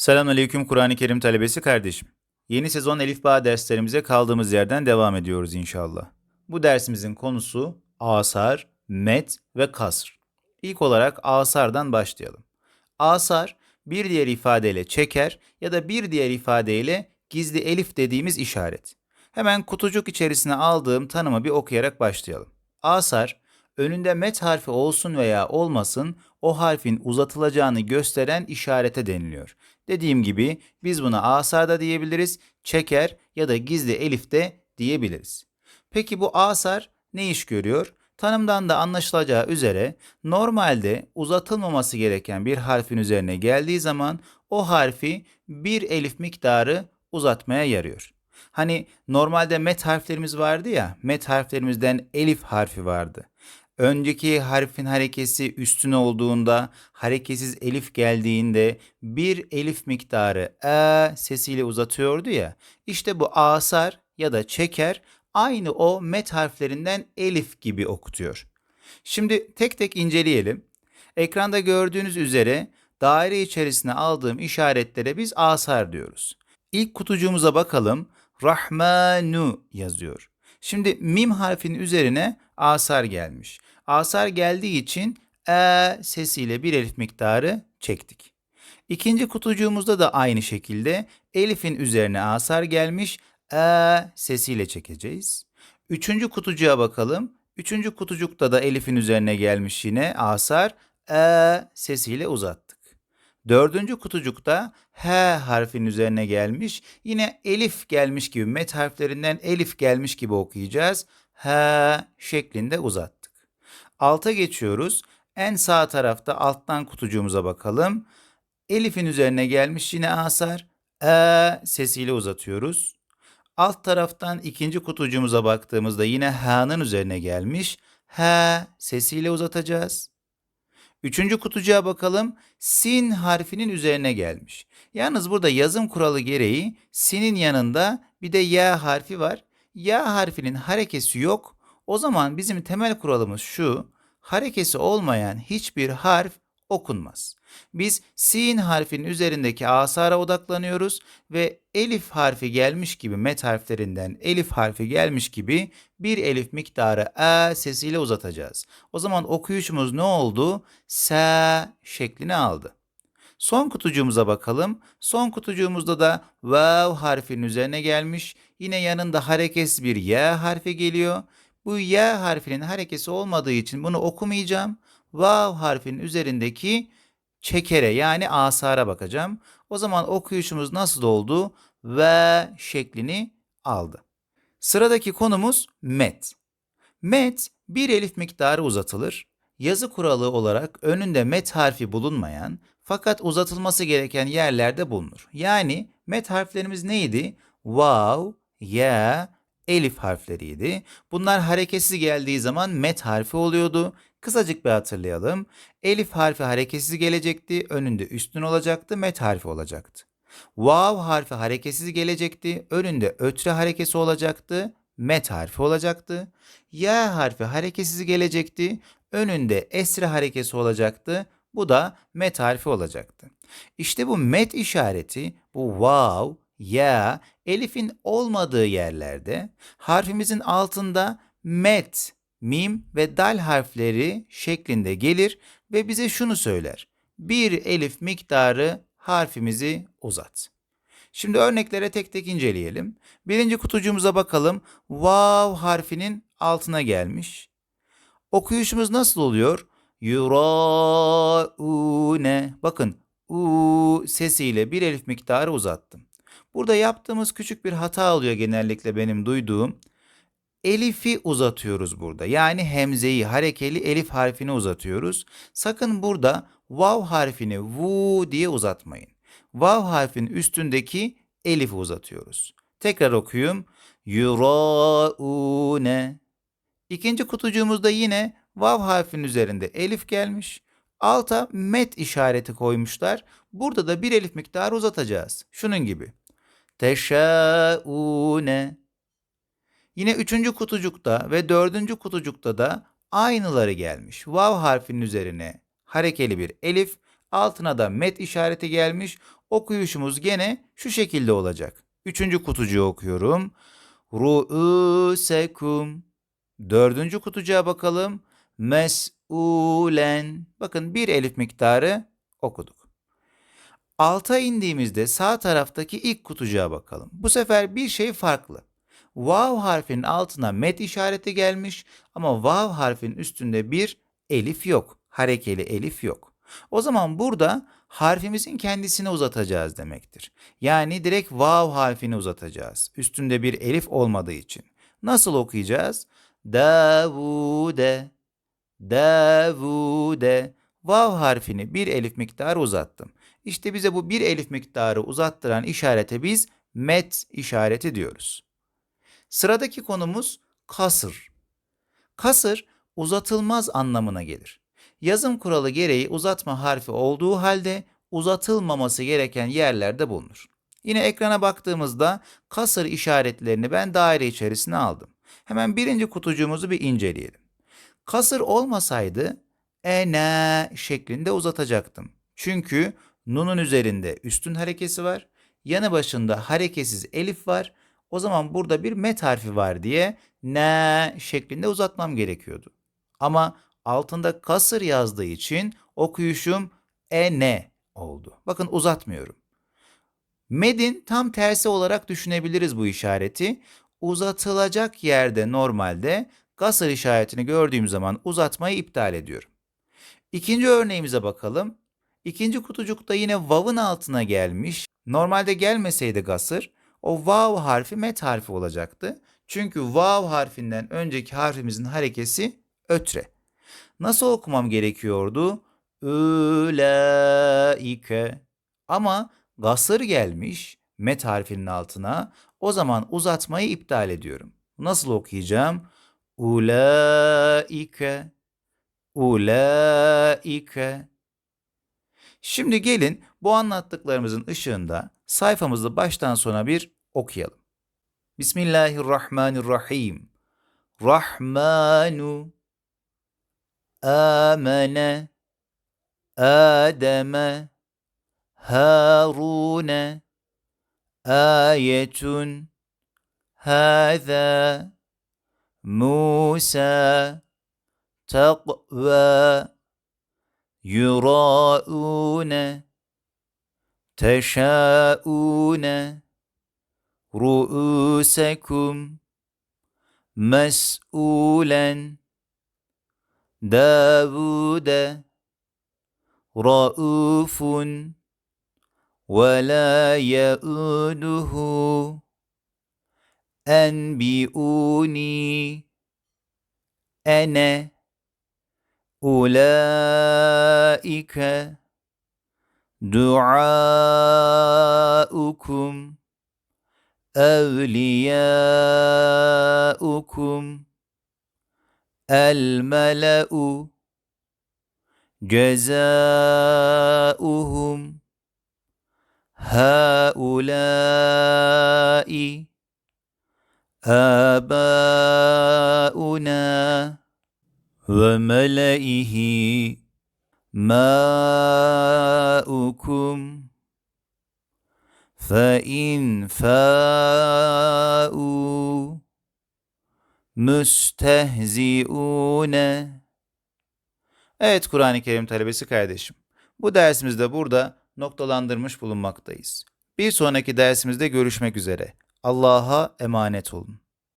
Selamünaleyküm Kur'an-ı Kerim talebesi kardeşim. Yeni sezon Elif Bağ derslerimize kaldığımız yerden devam ediyoruz inşallah. Bu dersimizin konusu asar, met ve kasr. İlk olarak asardan başlayalım. Asar bir diğer ifadeyle çeker ya da bir diğer ifadeyle gizli elif dediğimiz işaret. Hemen kutucuk içerisine aldığım tanımı bir okuyarak başlayalım. Asar önünde met harfi olsun veya olmasın o harfin uzatılacağını gösteren işarete deniliyor. Dediğim gibi biz buna asar da diyebiliriz, çeker ya da gizli elif de diyebiliriz. Peki bu asar ne iş görüyor? Tanımdan da anlaşılacağı üzere normalde uzatılmaması gereken bir harfin üzerine geldiği zaman o harfi bir elif miktarı uzatmaya yarıyor. Hani normalde met harflerimiz vardı ya, met harflerimizden elif harfi vardı. Önceki harfin harekesi üstün olduğunda, hareketsiz elif geldiğinde bir elif miktarı e sesiyle uzatıyordu ya. İşte bu asar ya da çeker aynı o met harflerinden elif gibi okutuyor. Şimdi tek tek inceleyelim. Ekranda gördüğünüz üzere daire içerisine aldığım işaretlere biz asar diyoruz. İlk kutucuğumuza bakalım. Rahmanu yazıyor. Şimdi mim harfinin üzerine asar gelmiş. Asar geldiği için e sesiyle bir elif miktarı çektik. İkinci kutucuğumuzda da aynı şekilde elifin üzerine asar gelmiş. E sesiyle çekeceğiz. Üçüncü kutucuğa bakalım. Üçüncü kutucukta da elifin üzerine gelmiş yine asar. E sesiyle uzattık. Dördüncü kutucukta H harfin üzerine gelmiş. Yine elif gelmiş gibi met harflerinden elif gelmiş gibi okuyacağız. H şeklinde uzattık. Alta geçiyoruz. En sağ tarafta alttan kutucuğumuza bakalım. Elif'in üzerine gelmiş yine asar. E sesiyle uzatıyoruz. Alt taraftan ikinci kutucuğumuza baktığımızda yine H'nın üzerine gelmiş. H sesiyle uzatacağız. Üçüncü kutucuğa bakalım. Sin harfinin üzerine gelmiş. Yalnız burada yazım kuralı gereği sinin yanında bir de y harfi var. Y harfinin harekesi yok. O zaman bizim temel kuralımız şu. Harekesi olmayan hiçbir harf okunmaz. Biz sin harfinin üzerindeki asara odaklanıyoruz ve elif harfi gelmiş gibi met harflerinden elif harfi gelmiş gibi bir elif miktarı e sesiyle uzatacağız. O zaman okuyuşumuz ne oldu? Se şeklini aldı. Son kutucuğumuza bakalım. Son kutucuğumuzda da vav harfinin üzerine gelmiş. Yine yanında hareketsiz bir y harfi geliyor. Bu y harfinin harekesi olmadığı için bunu okumayacağım. Vav harfinin üzerindeki çekere yani asara bakacağım. O zaman okuyuşumuz nasıl oldu? Ve şeklini aldı. Sıradaki konumuz met. Met bir elif miktarı uzatılır. Yazı kuralı olarak önünde met harfi bulunmayan fakat uzatılması gereken yerlerde bulunur. Yani met harflerimiz neydi? Vav, ya, elif harfleriydi. Bunlar hareketsiz geldiği zaman met harfi oluyordu. Kısacık bir hatırlayalım. Elif harfi hareketsiz gelecekti, önünde üstün olacaktı, met harfi olacaktı. Vav harfi hareketsiz gelecekti, önünde ötre harekesi olacaktı, met harfi olacaktı. Ya harfi hareketsiz gelecekti, önünde esre harekesi olacaktı, bu da met harfi olacaktı. İşte bu met işareti, bu vav, ya, elifin olmadığı yerlerde harfimizin altında met, mim ve dal harfleri şeklinde gelir ve bize şunu söyler. Bir elif miktarı harfimizi uzat. Şimdi örneklere tek tek inceleyelim. Birinci kutucuğumuza bakalım. Vav harfinin altına gelmiş. Okuyuşumuz nasıl oluyor? Yuraune. Bakın u sesiyle bir elif miktarı uzattım. Burada yaptığımız küçük bir hata oluyor genellikle benim duyduğum. Elifi uzatıyoruz burada. Yani hemzeyi, harekeli elif harfini uzatıyoruz. Sakın burada vav harfini vu diye uzatmayın. Vav harfinin üstündeki elifi uzatıyoruz. Tekrar okuyayım. Yuraune. İkinci kutucuğumuzda yine vav harfinin üzerinde elif gelmiş. Alta met işareti koymuşlar. Burada da bir elif miktarı uzatacağız. Şunun gibi. Teşaune. Yine üçüncü kutucukta ve dördüncü kutucukta da aynıları gelmiş. Vav harfinin üzerine harekeli bir elif, altına da met işareti gelmiş. okuyuşumuz gene şu şekilde olacak. Üçüncü kutucuğu okuyorum. Ru'usekum. Dördüncü kutucuğa bakalım. Mes'ulen. Bakın bir elif miktarı okuduk. Alta indiğimizde sağ taraftaki ilk kutucuğa bakalım. Bu sefer bir şey farklı. Vav harfinin altına met işareti gelmiş ama vav harfinin üstünde bir elif yok. Harekeli elif yok. O zaman burada harfimizin kendisini uzatacağız demektir. Yani direkt vav harfini uzatacağız. Üstünde bir elif olmadığı için. Nasıl okuyacağız? Davude, Davude. Vav harfini bir elif miktarı uzattım. İşte bize bu bir elif miktarı uzattıran işarete biz met işareti diyoruz. Sıradaki konumuz kasır. Kasır uzatılmaz anlamına gelir. Yazım kuralı gereği uzatma harfi olduğu halde uzatılmaması gereken yerlerde bulunur. Yine ekrana baktığımızda kasır işaretlerini ben daire içerisine aldım. Hemen birinci kutucuğumuzu bir inceleyelim. Kasır olmasaydı ene şeklinde uzatacaktım. Çünkü nunun üzerinde üstün harekesi var. Yanı başında hareketsiz elif var. O zaman burada bir met harfi var diye ne şeklinde uzatmam gerekiyordu. Ama altında kasır yazdığı için okuyuşum ene oldu. Bakın uzatmıyorum. Medin tam tersi olarak düşünebiliriz bu işareti. Uzatılacak yerde normalde kasır işaretini gördüğüm zaman uzatmayı iptal ediyorum. İkinci örneğimize bakalım. İkinci kutucukta yine vav'ın altına gelmiş. Normalde gelmeseydi gasır o vav harfi met harfi olacaktı. Çünkü vav harfinden önceki harfimizin harekesi ötre. Nasıl okumam gerekiyordu? Üleike. Ama gasır gelmiş met harfinin altına. O zaman uzatmayı iptal ediyorum. Nasıl okuyacağım? Ulaike. Ulaike. Şimdi gelin bu anlattıklarımızın ışığında sayfamızı baştan sona bir okuyalım. Bismillahirrahmanirrahim. Rahmanu amene Adem'e Harun'e ayetun hâzâ Musa takva يراءون تشاءون رؤوسكم مسؤولا. داود رؤوف ولا يؤده أنبئوني أنا. أولئك دعاؤكم أولياؤكم الملأ جزاؤهم هؤلاء آباؤنا. وملئه ماؤكم فإن فاءوا müstehziune. Evet Kur'an-ı Kerim talebesi kardeşim. Bu dersimizde burada noktalandırmış bulunmaktayız. Bir sonraki dersimizde görüşmek üzere. Allah'a emanet olun.